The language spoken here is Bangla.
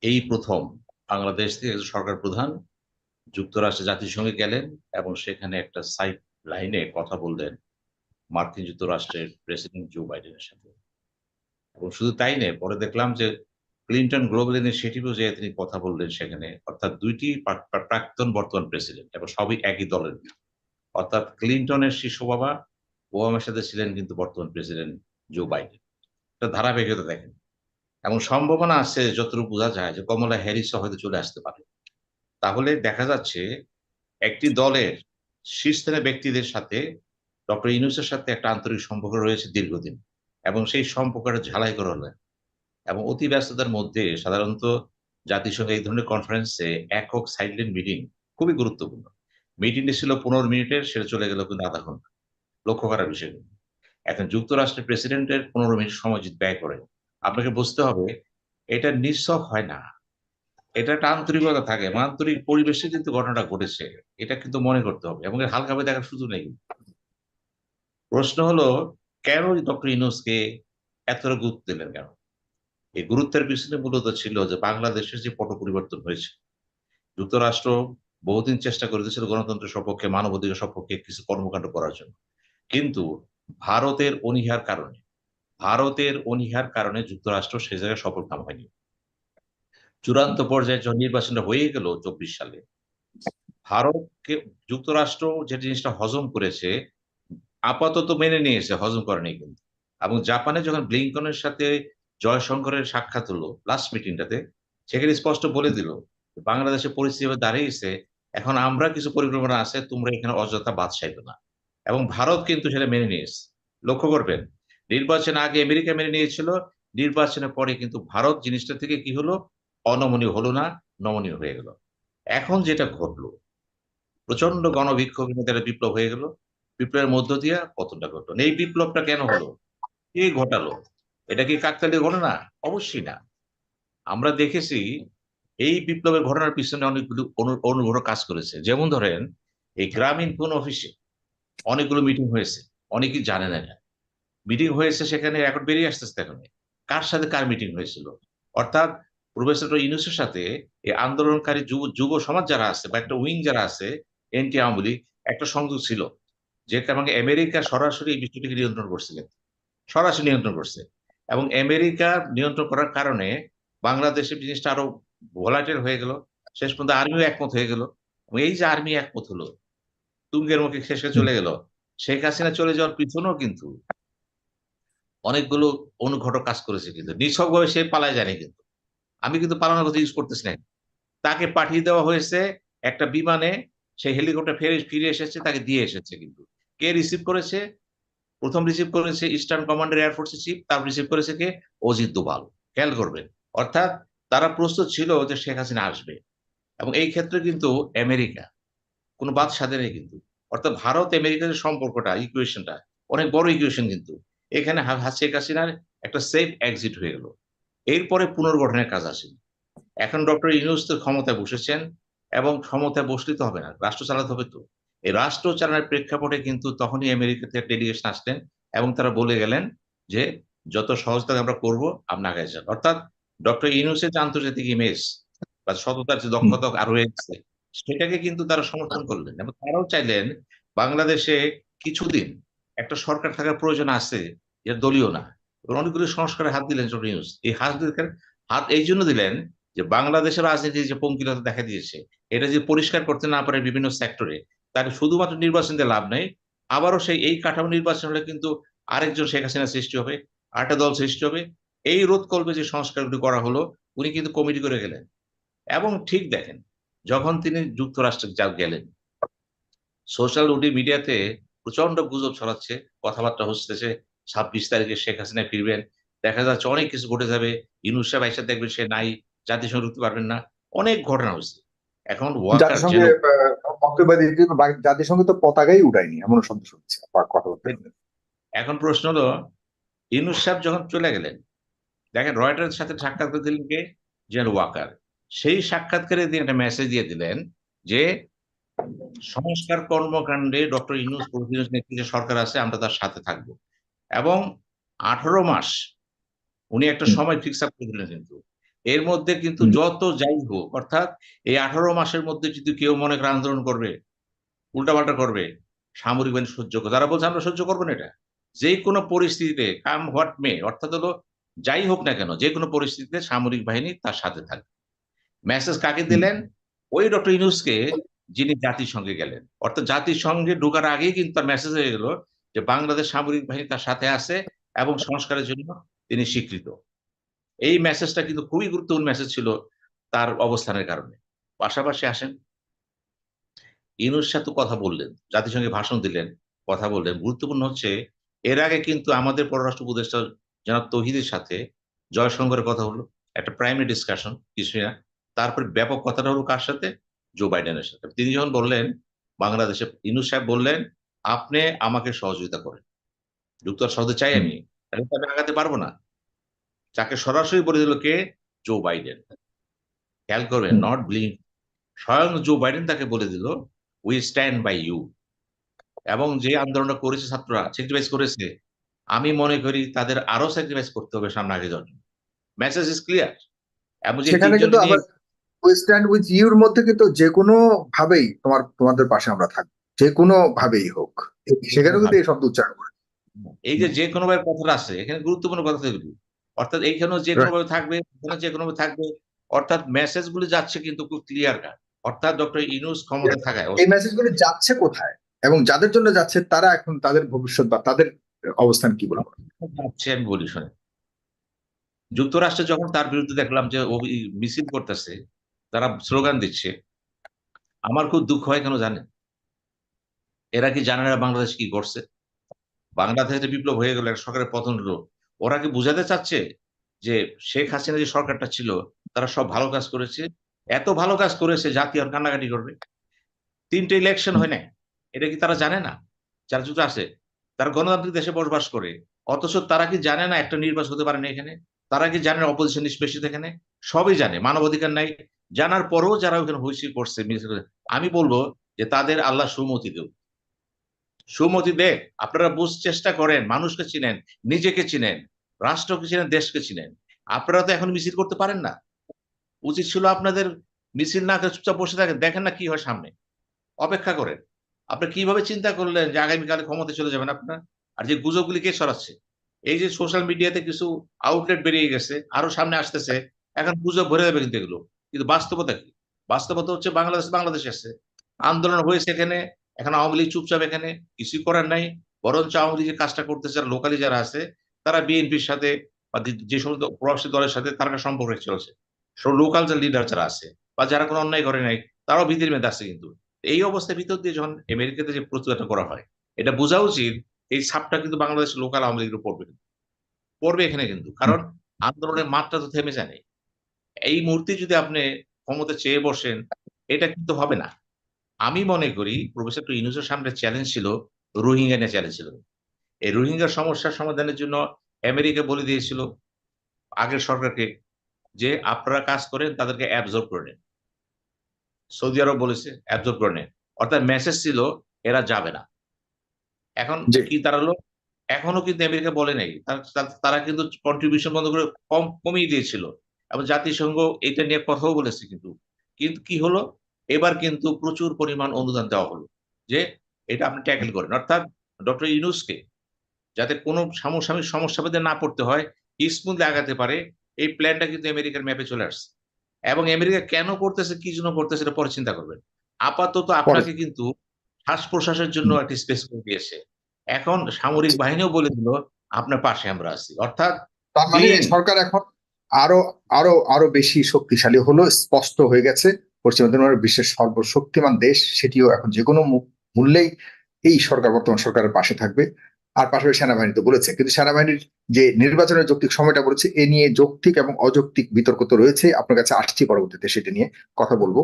এই প্রথম বাংলাদেশ থেকে সরকার প্রধান যুক্তরাষ্ট্রে জাতিসংঘে গেলেন এবং সেখানে একটা সাইড লাইনে কথা বললেন মার্কিন যুক্তরাষ্ট্রের প্রেসিডেন্ট জো বাইডেনের সাথে। এবং শুধু তাই নয়, পরে দেখলাম যে ক্লিন্টন গ্লোবাল ইনিশিয়েটিভও যে তিনি কথা বললেন সেখানে, অর্থাৎ দুইটি প্রা- প্রা- প্রাক্তন বর্তমান প্রেসিডেন্ট এবং সবই একই দলের অর্থাৎ ক্লিন্টনের শিশু বাবা ওবামার সাথে ছিলেন কিন্তু বর্তমান প্রেসিডেন্ট জো বাইডেন। এটা ধারাবাহিকতা দেখেন। এবং সম্ভাবনা আছে যতটুকু বোঝা যায় যে কমলা হ্যারিসও হয়তো চলে আসতে পারে। তাহলে দেখা যাচ্ছে একটি দলের শীর্ষস্থানীয় ব্যক্তিদের সাথে ডক্টর ইউনুসের সাথে একটা আন্তরিক সম্পর্ক রয়েছে দীর্ঘদিন এবং সেই সম্পর্কটা ঝালাই করা হলো। এবং অতি ব্যস্ততার মধ্যে সাধারণত জাতিসংঘ এই ধরনের কনফারেন্সে একক সাইলেন্ট মিটিং খুবই গুরুত্বপূর্ণ। মিটিংটি ছিল পনেরো মিনিটের, সেটা চলে গেল কিন্তু আধা ঘণ্টা। লক্ষ্য করার বিষয়। এখন যুক্তরাষ্ট্রের প্রেসিডেন্টের পনেরো মিনিট সময় ব্যয় করে আপনাকে বুঝতে হবে, এটা নিঃসব হয় না। এটা একটা আন্তরিকতা থাকে আন্তরিক পরিবেশে কিন্তু ঘটনাটা ঘটেছে, এটা কিন্তু মনে করতে হবে, এবং হালকাভাবে দেখার সুযোগ নেই। প্রশ্ন হলো, কেন ডক্টর ইনুসকে এতটা গুরুত্ব দিলেন কেন? এই গুরুত্বের পিছনে মূলত ছিল যে বাংলাদেশের যে পট পরিবর্তন হয়েছে, যুক্তরাষ্ট্র বহুদিন চেষ্টা করেছিল গণতন্ত্রের সপক্ষে, মানবাধিকার সপক্ষে কিছু কর্মকাণ্ড করার জন্য। কিন্তু ভারতের অনীহার কারণে ভারতের অনীহার কারণে যুক্তরাষ্ট্র সে জায়গায় সফল কাম হয়নি। চূড়ান্ত পর্যায়ে যখন নির্বাচনটা হয়ে গেল চব্বিশ সালে, ভারতকে, যুক্তরাষ্ট্র যে জিনিসটা হজম করেছে, আপাতত মেনে নিয়েছে, হজম করেনি কিন্তু। এবং জাপানে যখন ব্লিঙ্কনের সাথে জয়শঙ্করের সাক্ষাৎ হলো লাস্ট মিটিংটাতে সেখানে স্পষ্ট বলে দিল বাংলাদেশের পরিস্থিতি দাঁড়িয়েছে, এখন আমরা কিছু পরিকল্পনা আছে, তোমরা এখানে অযথা বাদ না। এবং ভারত কিন্তু সেটা মেনে নিয়েছে। লক্ষ্য করবেন নির্বাচন আগে আমেরিকা মেনে নিয়েছিল, নির্বাচনের পরে কিন্তু ভারত জিনিসটা থেকে কি হলো? অনমনীয় হলো না, নমনীয় হয়ে গেল। এখন যেটা ঘটলো প্রচণ্ড গণবিক্ষোভ তারা বিপ্লব হয়ে গেল। বিপ্লবের মধ্য দিয়ে পতনটা ঘটলো। এই বিপ্লবটা কেন হলো? কে ঘটালো? এটা কি কাকতালীয় ঘটনা? অবশ্যই না। আমরা দেখেছি, এই বিপ্লবের ঘটনার পিছনে অনেকগুলো অনু- অনুগ্রহ কাজ করেছে। যেমন ধরেন, এই গ্রামীণ ফোন অফিসে অনেকগুলো মিটিং হয়েছে। অনেকেই জানে না মিটিং হয়েছে সেখানে, এখন বেরিয়ে আসতেছে এখানে। কার সাথে কার মিটিং হয়েছিল? অর্থাৎ প্রফেসর ইউনুসের সাথে এই আন্দোলনকারী যুব যুব সমাজ যারা আছে বা একটা উইং যারা আছে এনটি আওয়ামী একটা সংযোগ ছিল, যে কারণে আমেরিকা সরাসরি এই বিষয়টিকে নিয়ন্ত্রণ করছিলেন সরাসরি নিয়ন্ত্রণ করছে। এবং আমেরিকা নিয়ন্ত্রণ করার কারণে বাংলাদেশের জিনিসটা আরও ভোলাটেল হয়ে গেল। শেষ পর্যন্ত আর্মিও একমত হয়ে গেল। এই যে আর্মি একমত হলো, তুঙ্গের মুখে শেষে চলে গেল। শেখ হাসিনা চলে যাওয়ার পিছনেও কিন্তু অনেকগুলো অনুঘটক কাজ করেছে কিন্তু। নিছকভাবে সে পালায় যায়নি কিন্তু। আমি কিন্তু পালানোর কথা ইউজ করতেছি না তাকে পাঠিয়ে দেওয়া হয়েছে একটা বিমানে। সেই হেলিকপ্টার ফিরে ফিরে এসেছে, তাকে দিয়ে এসেছে কিন্তু। কে রিসিভ করেছে? প্রথম রিসিভ করেছে ইস্টার্ন কমান্ডার এয়ারফোর্সের চিফ তারপর রিসিভ করেছে কে? অজিত দোভাল। খেয়াল করবেন। অর্থাৎ তারা প্রস্তুত ছিল যে শেখ হাসিনা আসবে। এবং এই ক্ষেত্রে কিন্তু আমেরিকা, কোনো বাদ সাধে নেই কিন্তু। অর্থাৎ ভারত আমেরিকার সম্পর্কটা ইকুয়েশনটা অনেক বড় ইকুয়েশন কিন্তু। এখানে হা- হা- শেখ হাসিনার একটা সেফ এক্সিট হয়ে গেল। এরপরে পুনর্গঠনের কাজ আসেনি। এখন ডক্টর ইউনুস তো ক্ষমতায় বসেছেন এবং ক্ষমতায় বসলে তো হবে না রাষ্ট্র চালাতে হবে তো। এই রাষ্ট্র চালানোর প্রেক্ষাপটে কিন্তু তখনই আমেরিকা থেকে ডেলিগেশন আসলেন এবং তারা বলে গেলেন যে যত সহজতা আমরা করব আপনি আগে যান অর্থাৎ ডক্টর ইউনুসের যে আন্তর্জাতিক ইমেজ বা সততার যে দক্ষতা আরও হয়েছে সেটাকে কিন্তু তারা সমর্থন করলেন এবং তারাও চাইলেন বাংলাদেশে কিছুদিন একটা সরকার থাকার প্রয়োজন আছে যে দলীয় না। এবং অনেকগুলো সংস্কারে হাত দিলেন ইউনুস এই হাত হাত এই জন্য দিলেন যে বাংলাদেশের রাজনীতি যে পঙ্কিলতা দেখা দিয়েছে, এটা যে পরিষ্কার করতে না পারে বিভিন্ন সেক্টরে তাকে শুধুমাত্র নির্বাচন দিয়ে লাভ নেই। আবারও সেই এই কাঠামো নির্বাচন হলে কিন্তু আরেকজন শেখ হাসিনা সৃষ্টি হবে, আরেকটা দল সৃষ্টি হবে। এই রোধ কল্পে যে সংস্কারগুলি করা হলো, উনি কিন্তু কমিটি করে গেলেন। এবং ঠিক দেখেন, যখন তিনি যুক্তরাষ্ট্রে গেলেন সোশ্যাল মিডিয়াতে প্রচণ্ড গুজব ছড়াচ্ছে কথাবার্তা হচ্ছে ছাব্বিশ তারিখে শেখ হাসিনা ফিরবেন। দেখা যাচ্ছে অনেক কিছু ঘটে যাবে। ইনুস সাহেব আইসা দেখবেন সে নাই জাতিসংঘ ঢুকতে পারবেন না। অনেক ঘটনা হচ্ছে। এখন জাতিসংঘে তো পতাকাই উঠায়নি এমন সন্দেশ হচ্ছে এখন প্রশ্ন হলো ইনুস সাহেব যখন চলে গেলেন দেখেন রয়টারের সাথে সাক্ষাৎ করে দিলেন কে? জেনারেল ওয়াকার। সেই সাক্ষাৎকারে তিনি একটা মেসেজ দিয়ে দিলেন যে সংস্কার কর্মকাণ্ডে ডক্টর ইনুস ইনুস নেতৃত্বে সরকার আছে আমরা তার সাথে থাকব। এবং আঠারো মাস উনি একটা সময় ফিক্স আপ করে দিলেন কিন্তু। এর মধ্যে কিন্তু যত যাই হোক অর্থাৎ এই আঠারো মাসের মধ্যে যদি কেউ মনে করে আন্দোলন করবে উল্টাপাল্টা করবে সামরিক বাহিনী সহ্য করবে তারা বলছে আমরা সহ্য করব না এটা। যে কোনো পরিস্থিতিতে কাম হোয়াট মে অর্থাৎ হলো যাই হোক না কেন যে কোনো পরিস্থিতিতে সামরিক বাহিনী তার সাথে থাকবে। মেসেজ কাকে দিলেন? ওই ডক্টর ইউনুসকে যিনি জাতিসংঘে গেলেন। অর্থাৎ জাতিসংঘে ঢোকার আগেই কিন্তু তার মেসেজ হয়ে গেল যে বাংলাদেশ সামরিক বাহিনী তার সাথে আছে এবং সংস্কারের জন্য তিনি স্বীকৃত। এই মেসেজটা কিন্তু খুবই গুরুত্বপূর্ণ মেসেজ ছিল তার অবস্থানের কারণে। পাশাপাশি আসেন ইউনুস সাথে কথা বললেন জাতিসংঘে ভাষণ দিলেন, কথা বললেন। গুরুত্বপূর্ণ হচ্ছে, এর আগে কিন্তু আমাদের পররাষ্ট্র উপদেষ্টা জনাব তহিদের সাথে জয়শঙ্করের কথা হলো, একটা প্রাইমারি ডিসকাশন কিছুই না। তারপর ব্যাপক কথাটা হলো কার সাথে? জো বাইডেনের সাথে। তিনি যখন বললেন বাংলাদেশে ইনুস সাহেব বললেন আপনি আমাকে সহযোগিতা করেন। যুক্তরাষ্ট্র হতে চাই আমি। তাহলে আমি আগাতে পারব না। যাকে সরাসরি বলে দিল কে? জো বাইডেন খেয়াল করবেন নট ব্লিং স্বয়ং জো বাইডেন তাকে বলে দিল উই স্ট্যান্ড বাই ইউ এবং যে আন্দোলনটা করেছে ছাত্ররা স্যাক্রিফাইস করেছে আমি মনে করি তাদের আরও স্যাক্রিফাইস করতে হবে সামনে আগে জন্য। মেসেজ ইজ ক্লিয়ার এবং যে সেখানে উই স্ট্যান্ড উইথ ইউর মধ্যে কিন্তু যে কোনো ভাবেই তোমার তোমাদের পাশে আমরা থাকব। যে কোনো ভাবেই হোক। সেখানেও কিন্তু এই শব্দ উচ্চারণ করে এই যে যে কোনো ভাবে কথাটা আছে এখানে গুরুত্বপূর্ণ কথা এগুলি অর্থাৎ এইখানেও যে কোনো ভাবে থাকবে যে কোনো ভাবে থাকবে। অর্থাৎ মেসেজ গুলি যাচ্ছে কিন্তু খুব ক্লিয়ার কাট অর্থাৎ ডক্টর ইনুস ক্ষমতা থাকায়। এই মেসেজগুলো যাচ্ছে কোথায়? এবং যাদের জন্য যাচ্ছে তারা এখন তাদের ভবিষ্যৎ বা তাদের অবস্থান কি বলব যাচ্ছে আমি বলি শুনে যুক্তরাষ্ট্রে যখন তার বিরুদ্ধে দেখলাম যে মিছিল করতেছে তারা স্লোগান দিচ্ছে। আমার খুব দুঃখ হয়, কেন জানেন? এরা কি জানে না বাংলাদেশ কি করছে? বাংলাদেশে বিপ্লব হয়ে গেল, একটা সরকারের পতন হলো। ওরা কি বুঝাতে চাচ্ছে যে শেখ হাসিনা যে সরকারটা ছিল, তারা সব ভালো কাজ করেছে? এত ভালো কাজ করেছে, জাতি আর কান্নাকাটি করবে? তিনটে ইলেকশন হয় না এটা কি তারা জানে না? যারা যুক্ত আছে, তারা গণতান্ত্রিক দেশে বসবাস করে, অথচ তারা কি জানে না একটা নির্বাচন হতে পারে না এখানে? তারা কি জানে অপোজিশন নিষ্পেষিত এখানে? সবই জানে, মানবাধিকার নাই জানার পরেও যারা ওখানে হইসি করছে আমি বলব যে তাদের আল্লাহ সুমতি দেব সুমতি দেখ আপনারা বুঝ চেষ্টা করেন, মানুষকে চিনেন, নিজেকে চিনেন, রাষ্ট্রকে চিনেন, দেশকে চিনেন। আপনারা তো এখন মিছিল করতে পারেন না। উচিত ছিল আপনাদের মিছিল না করে চুপচাপ বসে থাকেন, দেখেন না কি হয় সামনে। অপেক্ষা করেন। আপনি কীভাবে চিন্তা করলেন যে আগামীকালে ক্ষমতা চলে যাবেন আপনার? আর যে গুজবগুলি কে সরাচ্ছে এই যে সোশ্যাল মিডিয়াতে কিছু আউটলেট বেরিয়ে গেছে, আরও সামনে আসতেছে, এখন গুজব ভরে যাবে কিন্তু এগুলো। কিন্তু বাস্তবতা কি? বাস্তবতা হচ্ছে বাংলাদেশ বাংলাদেশ আছে। আন্দোলন হয়েছে এখানে এখন আওয়ামী লীগ চুপচাপ এখানে কিছুই করার নাই। বরঞ্চ আওয়ামী লীগ যে কাজটা করতেছে যারা লোকালি যারা আছে তারা বিএনপির সাথে বা যে- সমস্ত প্রবাসী দলের সাথে তারা একটা সম্পর্ক চলছে। সব লোকাল যে লিডার যারা আছে বা যারা কোনো অন্যায় করে নাই তারাও ভীতির মেধ আছে কিন্তু। এই অবস্থার ভিতর দিয়ে যখন আমেরিকাতে যে প্রতিবাদটা করা হয় এটা বোঝা উচিত এই ছাপটা কিন্তু বাংলাদেশ লোকাল আওয়ামী লীগের পড়বে। পড়বে এখানে কিন্তু কারণ আন্দোলনের মাত্রা তো থেমে যায় নাই। এই মুহূর্তে যদি আপনি ক্ষমতা চেয়ে বসেন এটা কিন্তু হবে না। আমি মনে করি প্রফেসর টু ইউনুসের সামনে চ্যালেঞ্জ ছিল রোহিঙ্গা নিয়ে চ্যালেঞ্জ ছিল। এই রোহিঙ্গার সমস্যার সমাধানের জন্য আমেরিকা বলে দিয়েছিল আগের সরকারকে যে আপনারা কাজ করেন তাদেরকে অ্যাবজর্ব করে নেন। সৌদি আরব বলেছে অ্যাবজর্ব করে নেন। অর্থাৎ মেসেজ ছিল এরা যাবে না। এখন। কি দাঁড়াল? এখনও কিন্তু আমেরিকা বলে নাই। তার- তার- তারা কিন্তু কন্ট্রিবিউশন বন্ধ করে কম কমিয়ে দিয়েছিল। এবং জাতিসংঘ এটা নিয়ে কথাও বলেছে কিন্তু। কিন্তু কি হলো? এবার কিন্তু প্রচুর পরিমাণ অনুদান দেওয়া হলো যে এটা আপনি ট্যাকেল করেন। অর্থাৎ ডক্টর ইউনুসকে যাতে কোনো সামসামিক সমস্যা পেতে না পড়তে হয় স্মুথলি আগাতে পারে এই প্ল্যানটা কিন্তু আমেরিকার ম্যাপে চলে আসছে। এবং আমেরিকা কেন করতেছে কি জন্য করতেছে এটা পরে চিন্তা করবেন। আপাতত আপনাকে কিন্তু শ্বাস প্রশ্বাসের জন্য একটি স্পেস করে দিয়েছে। এখন সামরিক বাহিনীও বলে দিল আপনার পাশে আমরা আছি। অর্থাৎ মানে. সরকার এখন আরও আরও আরও বেশি শক্তিশালী হলো, স্পষ্ট হয়ে গেছে। পশ্চিম পশ্চিমবঙ্গের বিশ্বের সর্বশক্তিমান দেশ, সেটিও এখন যে কোনো মূল্যেই এই সরকার, বর্তমান সরকারের পাশে থাকবে। আর পাশাপাশি সেনাবাহিনী তো বলেছে, কিন্তু সেনাবাহিনীর যে নির্বাচনের যৌক্তিক সময়টা বলেছে, এ নিয়ে যৌক্তিক এবং অযৌক্তিক বিতর্ক তো রয়েছে আপনার কাছে আসছি পরবর্তীতে সেটি নিয়ে কথা বলব।